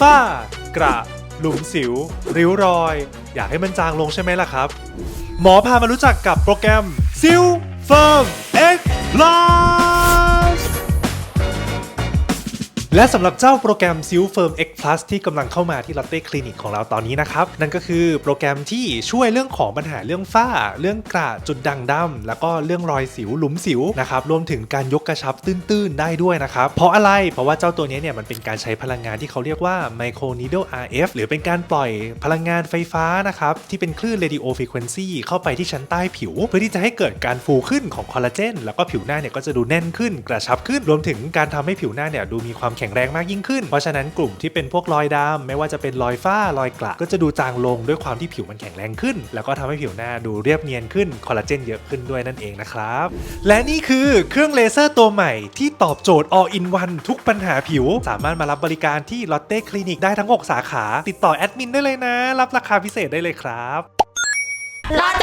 ฝ้า กระ หลุมสิว ริ้วรอย อยากให้มันจางลงใช่ไหมล่ะครับ หมอพามารู้จักกับโปรแกรมซิลเฟิร์มเอ็กลาส และสำหรับเจ้าโปรแกรม s i l Firm X Plus ที่กำลังเข้ามาที่ Lotte Clinic ของเราตอนนี้นะครับ นั่นก็คือโปรแกรมที่ช่วยเรื่องของปัญหาเรื่องฝ้า เรื่องกระจุดด่างดำแล้วก็เรื่องรอยสิวหลุมสิวนะครับรวมถึงการยกกระชับตื้นๆ ได้ด้วยนะครับ เพราะอะไรเพราะว่าเจ้าตัวนี้เนี่ยมันเป็นการใช้พลังงานที่เขาเรียกว่า Micro Needle RF หรือเป็นการปล่อยพลังงานไฟฟ้านะครับที่เป็นคลื่น Radio Frequency เข้าไปที่ชั้นใต้ผิว เพื่อที่จะให้เกิดการฟูขึ้นของคอลลาเจนแล้วก็ผิวหน้าเนี่ยก็จะดูแน่นขึ้นกระชับขึ้นรวมถึงการทำให้ผิวหน้าเนี่ยดูมีความแข็งแรงมากยิ่งขึ้น เพราะฉะนั้นกลุ่มที่เป็นพวกรอยดำไม่ว่าจะเป็นรอยฝ้ารอยกระก็จะดูจางลงด้วยความที่ผิวมันแข็งแรงขึ้น แล้วก็ทำให้ผิวหน้าดูเรียบเนียนขึ้นคอลลาเจนเยอะขึ้นด้วยนั่นเองนะครับ และนี่คือเครื่องเลเซอร์ตัวใหม่ที่ตอบโจทย์ all in one ทุกปัญหาผิว สามารถมารับบริการที่ Lotte Clinic ได้ทั้ง 6 สาขา ติดต่อแอดมินได้เลยนะ รับราคาพิเศษได้เลยครับลอต